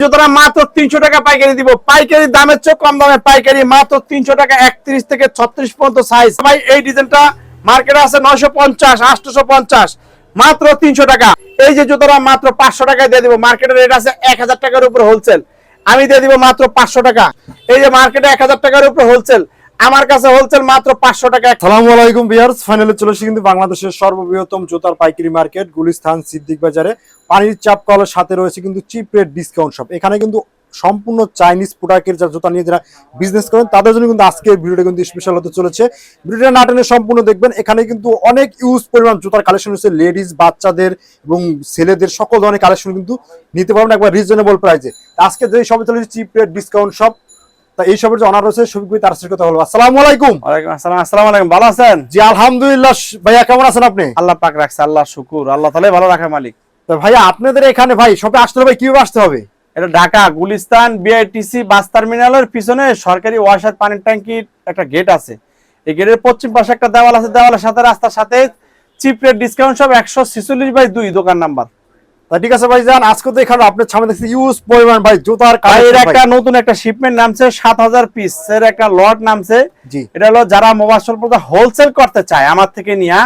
জুতোটা মাত্র তিনশো টাকা পাইকারি দিব। পাইকারি দামের চেয়ে কম দামে পাইকারি মাত্র তিনশো টাকা, একত্রিশ থেকে ছত্রিশ পর্যন্ত সাইজ ভাই, এই ডিজাইনটা মার্কেটে আছে নয়শো পঞ্চাশ আটশোশো পঞ্চাশ। মাত্র তিনশো টাকা। এই যে জুতোটা মাত্র পাঁচশো টাকায় দিয়ে দিব। মার্কেটের রেট আছে এক হাজার টাকার উপর হোলসেল আমি দিয়ে দিব মাত্র পাঁচশো টাকা। এই যে মার্কেটে এক হাজার টাকার উপর হোলসেল আমার কাছে হোলসেল মাত্র পাঁচশো টাকা সালামু আলাইকুম বিয়ার্স ফাইনালে চলে এসেছি কিন্তু বাংলাদেশের সর্ববৃহত্তম জুতার পাইকারি মার্কেট গুলিস্তান সিদ্দিক বাজারে। পানির চাপ কলের সাথে রয়েছে কিন্তু চিপ রেট ডিসকাউন্ট শপ এখানে কিন্তু সম্পূর্ণ চাইনিজ প্রোডাক্টের যা জুতা নিয়ে যারা বিজনেস করেন, তাদের জন্য কিন্তু আজকে ভিডিওটা কিন্তু স্পেশাল হতে চলেছে। ভিডিওটা না টেনে সম্পূর্ণ দেখবেন, এখানে কিন্তু অনেক ইউজ পরিমাণ জুতার কালেকশন হচ্ছে লেডিস বাচ্চাদের এবং ছেলেদের সকল ধরনের কালেকশন কিন্তু নিতে পারবেন একবার রিজনেবল প্রাইসে আজকে যে সবে চলেছে চিপ রেট ডিসকাউন্ট শপ তা এই সবের যে অনার রয়েছে শফিক ভাই তার সাথে কথা বলব আসসালামু আলাইকুম। ওয়ালাইকুম আসসালাম। আসসালামু আলাইকুম। ভালো আছেন? জি আলহামদুলিল্লাহ। ভাইয়া কেমন আছেন আপনি? আল্লাহ পাক রাখছে আল্লাহ শুকুর। আল্লাহ তাহলে ভালো রাখে মালিক। তো ভাইয়া আপনাদের এখানে ভাই সবে আসতে হবে কীভাবে আসতে হবে? এটা ঢাকা গুলিস্তান বিআইটিসি বাস টার্মিনালের পিছনে সরকারি ওয়াসার পানির ট্যাঙ্কির একটা গেট আছে। এই গেটের পশ্চিম পাশে একটা দেওয়াল আছে। দেওয়ালের সাথে রাস্তার সাথে চিপ রেট ডিসকাউন্ট সব একশো ছিচল্লিশ বাই দুই দোকান নাম্বার। ঠিক আছে ভাই যান আজকে তো এখানে আপনার সামনে দেখছি ইউজ পরিমাণ ভাই জুতার এর একটা নতুন একটা শিপমেন্ট নামছে সাত হাজার পিস এর একটা লট নামছে। এটা হলো যারা মোবাইল স্বল্পতা হোলসেল করতে চায় আমার থেকে নিয়া।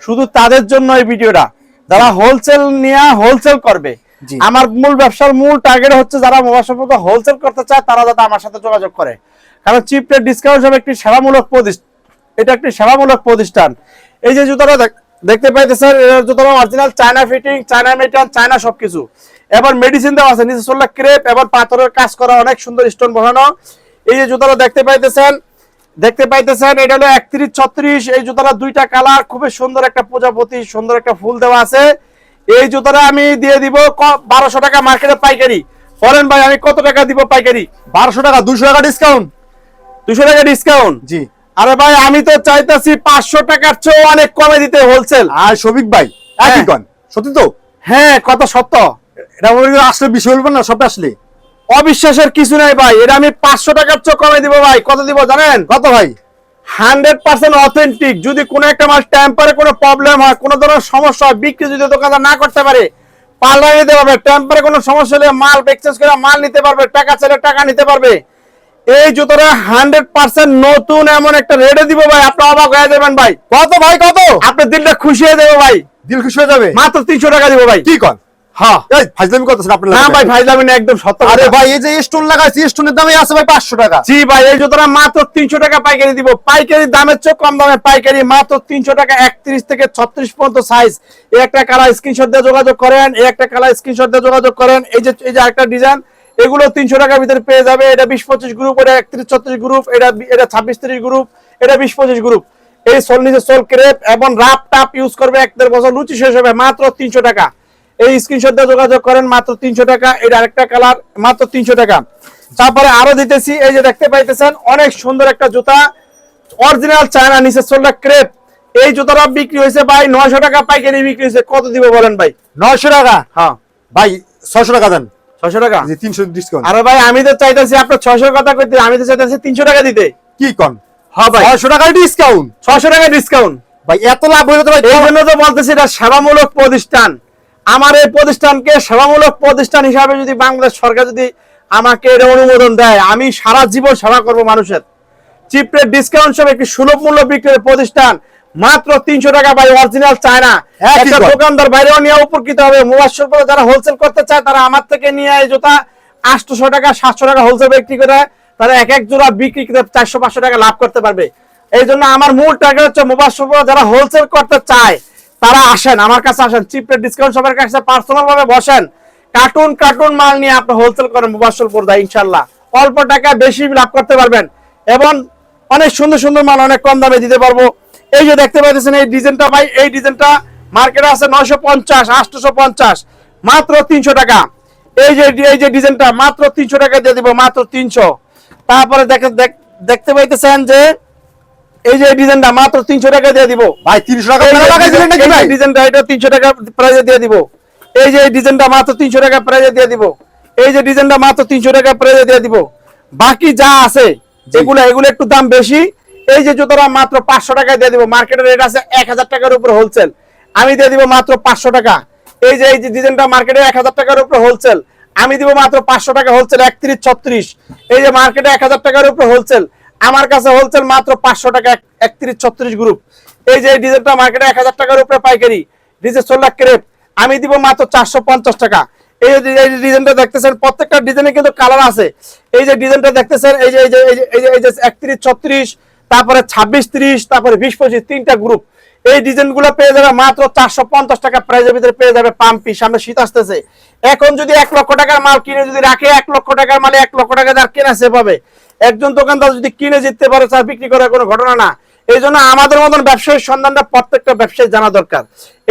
শুধু তাদের জন্য এই ভিডিওটা। যারা হোলসেল নিয়ে হোলসেল করবে আমার মূল ব্যবসার মূল টার্গেট হচ্ছে যারা মোবাইল হোলসেল করতে চায় তারা যাতে আমার সাথে যোগাযোগ করে। কারণ চিপ রেট ডিসকাউন্ট হবে একটি সেবামূলক প্রতিষ্ঠান এটা একটি সেবামূলক প্রতিষ্ঠান। এই যে জুতোটা দেখ- দেখতে পাইতেছেন এর জুতোটা original China fitting China metal China সবকিছু। এবার মেডিসিন দেওয়া আছে নিচে সোল্লা ক্রেপ এবং পাথরের কাজ করা অনেক সুন্দর স্টোন বসানো। এই যে জুতোটা দেখতে পাইতেছেন দেখতে পাইতেছেন এটা হলো একত্রিশ ছত্রিশ এই জুতোটা দুইটা কালার খুবই সুন্দর একটা প্রজাপতি সুন্দর একটা ফুল দেওয়া আছে। এই জুতোটা আমি দিয়ে দিব বারোশো টাকা মার্কেটে পাইকারি। বলেন ভাই আমি কত টাকা দিব পাইকারি? বারোশো টাকা দুশো টাকা ডিসকাউন্ট দুশো টাকা ডিসকাউন্ট জি। আরে ভাই আমি তো চাইতেছি পাঁচশো টাকার চেয়েও অনেক কমে দিতে হোলসেল আর শফিক ভাই একই হ্যাঁ। কন সত্যি তো? হ্যাঁ কত সত্য। এটা আসলে বিষয় বলবেন না সবটা আসলে। অবিশ্বাসের কিছু নাই ভাই এটা আমি পাঁচশো টাকার চেয়ে কমে দিব ভাই। কত দিব জানেন? কত ভাই? হান্ড্রেড পার্সেন্ট অথেন্টিক যদি কোনো একটা মাল টেম্পারে কোনো প্রবলেম হয় কোনো ধরনের সমস্যা হয় বিক্রি যদি দোকানদার না করতে পারে পাল্লা নিতে পারবে। টেম্পারে কোনো সমস্যা হলে মাল এক্সচেঞ্জ করে মাল নিতে পারবে টাকা চাইলে টাকা নিতে পারবে। এই জুতোটা হান্ড্রেড পার্সেন্ট নতুন এমন একটা রেডে দিব ভাই আপনি অবাক হয়ে যাবেন ভাই। কত ভাই কত? আপনার দিলটা খুশি হয়ে যাবে ভাই। দিল খুশি হয়ে যাবে? মাত্র তিনশো টাকা দিব ভাই। কি কন? পাইকারি দিব। পাইকারি দামের চেয়ে কম দামে পাইকারি মাত্র তিনশো টাকা একত্রিশ থেকে ছত্রিশ পর্যন্ত সাইজ একটা কালার স্ক্রিনশট দিয়ে যোগাযোগ করেন একটা কালার স্ক্রিনশট দিয়ে যোগাযোগ করেন। এই যে এই যে একটা ডিজাইন এগুলো তিনশো টাকার ভিতরে পেয়ে যাবে। এটা বিশ পঁচিশ গ্রুপ এটা একত্রিশ ছত্রিশ গ্রুপ এটা এটা ছাব্বিশ তিরিশ গ্রুপ এটা বিশ পঁচিশ গ্রুপ এই সোল নিচে সোল ক্রেপ এবং রাপ টাপ ইউজ করবে এক দেড় বছর লুচি শেষ হবে মাত্র তিনশো টাকা। এই স্ক্রিনশট দিয়ে যোগাযোগ করেন মাত্র তিনশো টাকা। এটা আরেকটা কালার মাত্র তিনশো টাকা। তারপরে আরও দিতেছি এই যে দেখতে পাইতেছেন অনেক সুন্দর একটা জুতা। অরিজিনাল চায়না নিচে সোল্ডার ক্রেপ এই জুতাটা বিক্রি হয়েছে ভাই নয়শো টাকা পাইকারি বিক্রি হয়েছে। কত দিব বলেন ভাই? নয়শো টাকা? হ্যাঁ। ভাই ছয়শো টাকা দেন। ছয়শো টাকা? জি তিনশো ডিসকাউন্ট আরে ভাই আমি তো চাইতেছি আপনার ছয়শো কথা কইতে আমি তো চাইতেছি টাকা দিতে। কি কন? হ্যাঁ ভাই। ছয়শো টাকার ডিসকাউন্ট ছয়শো টাকা ডিসকাউন্ট ভাই এত লাভ হইলে তো ভাই এই জন্য তো বলতেছি এটা সেবামূলক প্রতিষ্ঠান। আমার এই প্রতিষ্ঠানকে সেবামূলক প্রতিষ্ঠান হিসাবে যদি বাংলাদেশ সরকার যদি আমাকে এটা অনুমোদন দেয় আমি সারা জীবন সেবা করব মানুষের। চিপ রেট ডিসকাউন্ট সব একটি সুলভ মূল্য বিক্রির প্রতিষ্ঠান। মাত্র তিনশো টাকা ভাই অরিজিনাল চায় না একটা দোকানদার বাইরেও নিয়ে উপকৃত হবে। মোবাইল শিল্প যারা হোলসেল করতে চায় তারা আমার থেকে নিয়ে এই জুতা আটশো টাকা সাতশো টাকা হোলসেল বিক্রি করে তারা এক এক জোড়া বিক্রি করে চারশো পাঁচশো টাকা লাভ করতে পারবে। এই জন্য আমার মূল টার্গেট হচ্ছে মোবাইল শিল্প যারা হোলসেল করতে চায় তারা আসেন আমার কাছে আসেন। চিপ রেট ডিসকাউন্ট সবার কাছে পার্সোনাল ভাবে বসেন। কার্টুন কার্টুন মাল নিয়ে আপনি হোলসেল করেন মোবাইল শিল্প ইনশাল্লাহ অল্প টাকা বেশি লাভ করতে পারবেন। এবং অনেক সুন্দর সুন্দর মাল অনেক কম দামে দিতে পারব। এই যে দেখতে পাইতেছেন এই ডিজাইনটা ভাই এই ডিজাইনটা মার্কেটে আছে নয়শো পঞ্চাশ আটশোশো পঞ্চাশ মাত্র তিনশো টাকা। এই যে এই যে ডিজাইনটা মাত্র তিনশো টাকা দিয়ে দিব মাত্র তিনশো। তারপরে দেখে দেখতে পাইতেছেন যে এই যে ডিজাইনটা মাত্র তিনশো টাকা দিয়ে দিব। ভাই তিনশো টাকা ডিজাইনটা এটা তিনশো টাকা প্রাইজে দিয়ে দিব। এই যে ডিজাইনটা মাত্র তিনশো টাকা প্রাইজে দিয়ে দিব। এই যে ডিজাইনটা মাত্র তিনশো টাকা প্রাইজে দিয়ে দিব। বাকি যা আছে যেগুলো এগুলো একটু দাম বেশি। এই যে জুতোটা মাত্র পাঁচশো টাকায় দিয়ে দিব মার্কেটের রেট আছে এক হাজার টাকার উপর হোলসেল আমি দিয়ে দিব মাত্র পাঁচশো টাকা। এই যে এই যে ডিজাইনটা মার্কেটে এক হাজার টাকার উপর হোলসেল আমি দিব মাত্র পাঁচশো টাকা হোলসেল একত্রিশ, ছত্রিশ। এই যে মার্কেটে এক হাজার টাকার উপরে হোলসেল আমার কাছে হোলসেল মাত্র পাঁচশো টাকা, একত্রিশ, ছত্রিশ গ্রুপ এই যে ডিজাইনটা মার্কেটে এক হাজার টাকার উপরে পাইকারি। ডিজে সোল্লা ক্রেপ আমি দিব মাত্র চারশো পঞ্চাশ টাকা। এই যে ডিজাইনটা দেখতেছেন, প্রত্যেকটা ডিজাইনে কিন্তু কালার আছে। এই যে ডিজাইনটা দেখতেছেন এই যে এই যে এই যে একত্রিশ, ছত্রিশ। তারপরে ছাব্বিশ ত্রিশ তারপরে বিশ পঁচিশ তিনটা গ্রুপ এই ডিজাইনগুলো পেয়ে যাবে মাত্র চারশো পঞ্চাশ টাকা প্রাইজের ভিতরে পেয়ে যাবে পাম্পি সামনে শীত আসতেছে। এখন যদি এক লক্ষ টাকার মাল কিনে যদি রাখে এক লক্ষ টাকার মালে এক লক্ষ টাকা যার কেনা সে পাবে। একজন দোকানদার যদি কিনে জিততে পারে তার বিক্রি করার কোনো ঘটনা না। এই জন্য আমাদের মতন ব্যবসায়ীর সন্ধানটা প্রত্যেকটা ব্যবসায়ী জানা দরকার।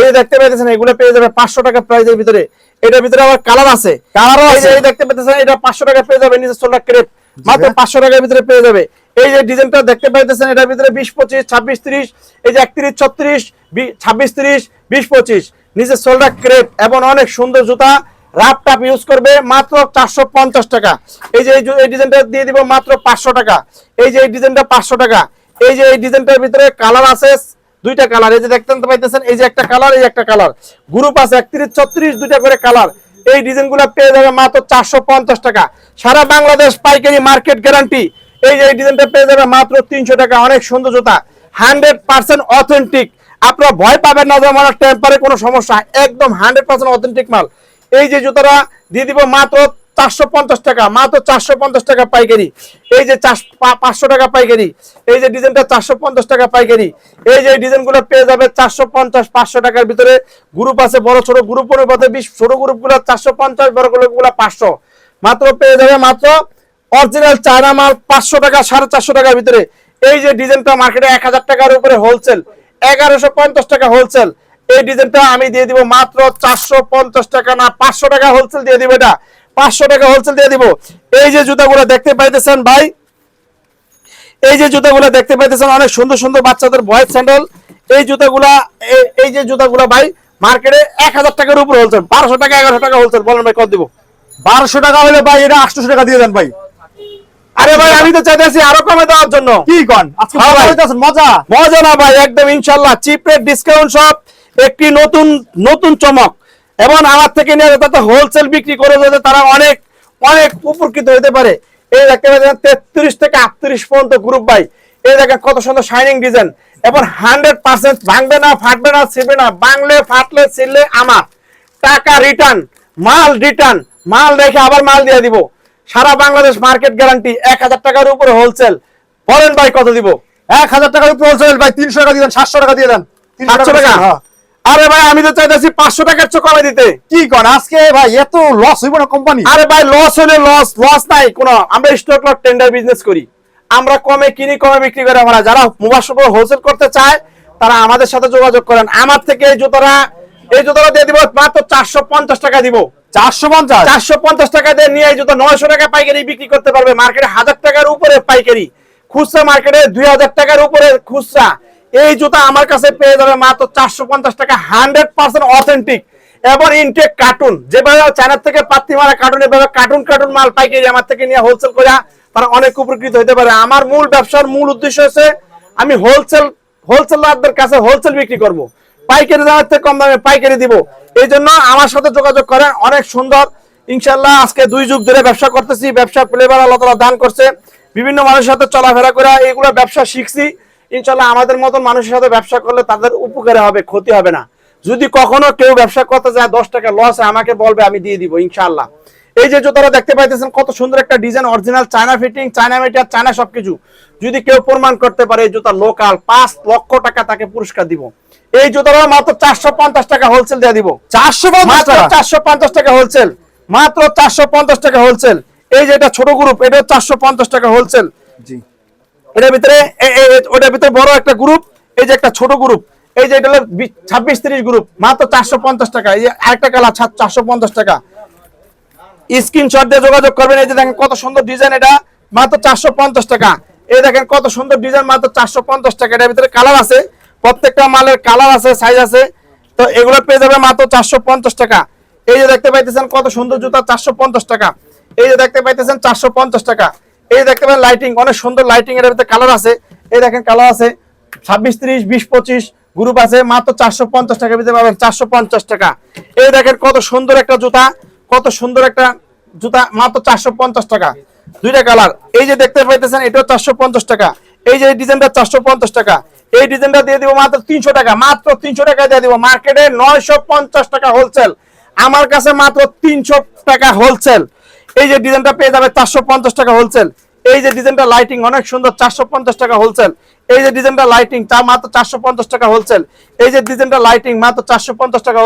এই দেখতে পেয়েছেন এগুলো পেয়ে যাবে পাঁচশো টাকা প্রাইজের ভিতরে। এটার ভিতরে আবার কালার আছে। কালারও যে আছে। এই দেখতে পেতেছেন এটা পাঁচশো টাকা পেয়ে যাবে নিজের সোলার ক্রেপ মাত্র। পাঁচশো টাকার ভিতরে পেয়ে যাবে। এই যে ডিজাইনটা দেখতে পাইতেছেন, এটার ভিতরে বিশ, পঁচিশ, ছাব্বিশ, ত্রিশ, এই যে একত্রিশ, ছত্রিশ ছাব্বিশ, ত্রিশ, বিশ, পঁচিশ। নিজের সোল্ডার ক্রেপ এবং অনেক সুন্দর জুতা। রাপ টাপ ইউজ করবে মাত্র চারশো পঞ্চাশ টাকা। এই যে এই ডিজাইনটা দিয়ে দিব মাত্র পাঁচশো টাকা। এই যে এই ডিজাইনটা পাঁচশো টাকা। এই যে এই ডিজাইনটার ভিতরে কালার আছে, দুইটা কালার এই যে দেখতে পাইতেছেন, এই যে একটা কালার এই একটা কালার গ্রুপ আছে একত্রিশ, ছত্রিশ, দুইটা করে কালার এই ডিজাইনগুলো পেয়ে যাবে মাত্র চারশো পঞ্চাশ টাকা। সারা বাংলাদেশ পাইকারি মার্কেট গ্যারান্টি এই যে ডিজাইনটা পেয়ে যাবে মাত্র তিনশো টাকা। অনেক সুন্দর জুতা। Hundred percent authentic. আপনারা ভয় পাবেন না যে আমার টেম্পারে কোনো সমস্যা। একদম হান্ড্রেড পার্সেন্ট অথেন্টিক মাল। এই যে জুতাটা দিয়ে দিব মাত্র চারশো পঞ্চাশ টাকা। মাত্র চারশো পঞ্চাশ টাকা পাইকারি। এই যে পাঁচশো টাকা পাইকারি। এই যে ডিজাইনটা চারশো পঞ্চাশ টাকা পাইকারি। এই যে ডিজাইনগুলো পেয়ে যাবে চারশো পঞ্চাশ, পাঁচশো টাকার ভিতরে। গ্রুপ আছে, বড়, ছোট, গ্রুপ অনুপাতে বিশ। ছোট গ্রুপগুলো চারশো পঞ্চাশ, বড় গ্রুপগুলো পাঁচশো। মাত্র পেয়ে যাবে মাত্র অরিজিনাল চায়না মাল পাঁচশো টাকা, সাড়ে চারশো টাকার ভিতরে। এই যে ডিজাইনটা মার্কেটে এক হাজার টাকার উপরে হোলসেল এগারোশো পঞ্চাশ টাকা হোলসেল এই ডিজাইনটা আমি দিয়ে দিব মাত্র চারশো পঞ্চাশ টাকা না, পাঁচশো টাকা হোলসেল দিয়ে দিব এটা। পাঁচশো টাকা হোলসেল দিয়ে দিব। এই যে জুতাগুলো দেখতে পাইতেছেন ভাই, এই যে জুতাগুলো দেখতে পাইতেছেন, অনেক সুন্দর সুন্দর বাচ্চাদের বয়েজ স্যান্ডেল এই জুতাগুলা এই- যে জুতাগুলা ভাই মার্কেটে এক হাজার টাকার উপর হোলসেল বারোশো টাকা, এগারোশো টাকা হোলসেল বলেন ভাই কত দিব। বারোশো টাকা হলে ভাই, এটা আটশোশো টাকা দিয়ে দেন ভাই। আরে ভাই আমি তো চাইতেছি আরও কমে দেওয়ার জন্য। কি কন? আজকে হ্যাঁ মজা মজা? না ভাই একদম ইনশাল্লাহ চিপ রেট ডিসকাউন্ট সব একটি নতুন নতুন চমক। এবং আমার থেকে নিয়ে যাতে হোলসেল বিক্রি করে যাতে তারা অনেক অনেক উপকৃত হতে পারে। এই দেখতে পাচ্ছেন তেত্রিশ থেকে আটত্রিশ পর্যন্ত গ্রুপ ভাই। এই দেখেন কত সুন্দর শাইনিং ডিজাইন এবং হান্ড্রেড পার্সেন্ট ভাঙবে না ফাটবে না ছিড়বে না। বাংলে ফাটলে ছিড়লে আমার। টাকা রিটার্ন মাল রিটার্ন মাল রেখে আবার মাল দিয়ে দিব। সারা বাংলাদেশ মার্কেট গ্যারান্টি এক হাজার টাকার উপরে হোলসেল বলেন ভাই কত দিব? এক হাজার টাকার উপর হোলসেল ভাই তিনশো টাকা দিয়ে দেন সাতশো টাকা দিয়ে দেন। সাতশো টাকা হ্যাঁ। আরে ভাই আমি তো চাইতেছি পাঁচশো টাকার চেয়ে কমে দিতে। কি কন আজকে ভাই এত লস হইব না কোম্পানি আরে ভাই লস হলে লস লস নাই। কোনো আমরা স্টক লট টেন্ডার বিজনেস করি। আমরা কমে কিনি কমে বিক্রি করে। আমরা যারা মোবাইল হোলসেল করতে চায় তারা আমাদের সাথে যোগাযোগ করেন। আমার থেকে জুতোটা এই জুতোটা দিয়ে দিব মাত্র চারশো পঞ্চাশ টাকা দিব। চারশো পঞ্চাশ? চারশো পঞ্চাশ টাকা দিয়ে নিয়ে এই জুতো নয়শো টাকা পাইকারি বিক্রি করতে পারবে। মার্কেটে হাজার টাকার উপরে পাইকারি। খুচরা মার্কেটে দুই হাজার টাকার উপরে খুচরা। এই জুতা আমার কাছে পেয়ে যাবে মাত্র চারশো পঞ্চাশ টাকা হান্ড্রেড পার্সেন্ট অথেন্টিক। এবং ইনটেক কার্টুন। যেভাবে চায়নার থেকে পাত্তি মারা কার্টুন এভাবে কার্টুন কার্টুন মাল পাইকারি আমার থেকে নিয়ে হোলসেল করে তারা অনেক উপকৃত হতে পারে। আমার মূল ব্যবসার মূল উদ্দেশ্য হচ্ছে আমি হোলসেল হোলসেলারদের কাছে হোলসেল বিক্রি করব। পাইকারি দামের থেকে কম দামে পাইকারি দিব। এই জন্য আমার সাথে যোগাযোগ করেন, অনেক সুন্দর। ইনশাল্লাহ আজকে দুই যুগ ধরে ব্যবসা করতেছি, ব্যবসা ফ্লেভার আল্লাহ তালা দান করছে। বিভিন্ন মানুষের সাথে চলাফেরা করে এইগুলো ব্যবসা শিখছি। ইনশাল্লাহ আমাদের মতন মানুষের সাথে ব্যবসা করলে তাদের উপকারে হবে, ক্ষতি হবে না। যদি কখনো কেউ ব্যবসা করতে যায়, দশ টাকা লস আমাকে বলবে, আমি দিয়ে দিব ইনশাল্লাহ এই যে জুতারা দেখতে পাইতেছেন কত সুন্দর একটা design original China fitting China metre China সবকিছু। যদি কেউ প্রমাণ করতে পারে এই জুতা লোকাল পাঁচ লক্ষ টাকা তাকে পুরস্কার দিব। এই জুতারা মাত্র চারশো পঞ্চাশ টাকা হোলসেল দিয়ে দিব। চারশো চারশো পঞ্চাশ টাকা হোলসেল মাত্র চারশো পঞ্চাশ টাকা হোলসেল এই যে এটা ছোট গ্রুপ এটা চারশো পঞ্চাশ টাকা হোলসেল জি। এটার ভিতরে ওটার ভিতরে বড় একটা গ্রুপ এই যে একটা ছোট গ্রুপ এই যে এটা হলো ছাব্বিশ তিরিশ গ্রুপ মাত্র চারশো পঞ্চাশ টাকা। এই যে আরেকটা কালার চারশো পঞ্চাশ টাকা। স্ক্রিনশট দিয়ে যোগাযোগ করবেন। এই যে দেখেন কত সুন্দর ডিজাইন এটা। মাত্র চারশো পঞ্চাশ টাকা। এই দেখেন কত সুন্দর ডিজাইন, মাত্র চারশো পঞ্চাশ টাকা। এটার ভিতরে কালার আছে। প্রত্যেকটা মালের কালার আছে সাইজ আছে। তো এগুলো পেয়ে যাবে মাত্র চারশো পঞ্চাশ টাকা। এই যে দেখতে পাইতেছেন কত সুন্দর জুতা, চারশো পঞ্চাশ টাকা। এই যে দেখতে পাইতেছেন চারশো পঞ্চাশ টাকা। এই দেখতে পাবেন লাইটিং অনেক সুন্দর লাইটিং এর ভিতরে কালার আছে। এই দেখেন কালার আছে। ছাব্বিশ ত্রিশ, বিশ পঁচিশ গ্রুপ আছে। মাত্র চারশো পঞ্চাশ টাকা ভিতরে পাবেন চারশো পঞ্চাশ টাকা। এই দেখেন কত সুন্দর একটা জুতা। কত সুন্দর একটা জুতা, মাত্র চারশো পঞ্চাশ টাকা। দুইটা কালার। এই যে দেখতে পাইতেছেন, এটাও চারশো পঞ্চাশ টাকা। এই যে ডিজাইনটা চারশো পঞ্চাশ টাকা। এই ডিজাইনটা দিয়ে দিব মাত্র তিনশো টাকা। মাত্র তিনশো টাকা দিয়ে দিব। মার্কেটে নয়শো পঞ্চাশ টাকা হোলসেল। আমার কাছে মাত্র তিনশো টাকা হোলসেল। এই যে ডিজাইনটা পেয়ে যাবে চারশো পঞ্চাশ টাকা হোলসেল। এই যে ডিজাইনটা লাইটিং অনেক সুন্দর, চারশো পঞ্চাশ টাকা হোলসেল। এই যে ডিজাইনটা লাইটিং তা মাত্র চারশো পঞ্চাশ টাকা হোলসেল। এই যে ডিজাইনটা লাইটিং মাত্র চারশো পঞ্চাশ টাকা।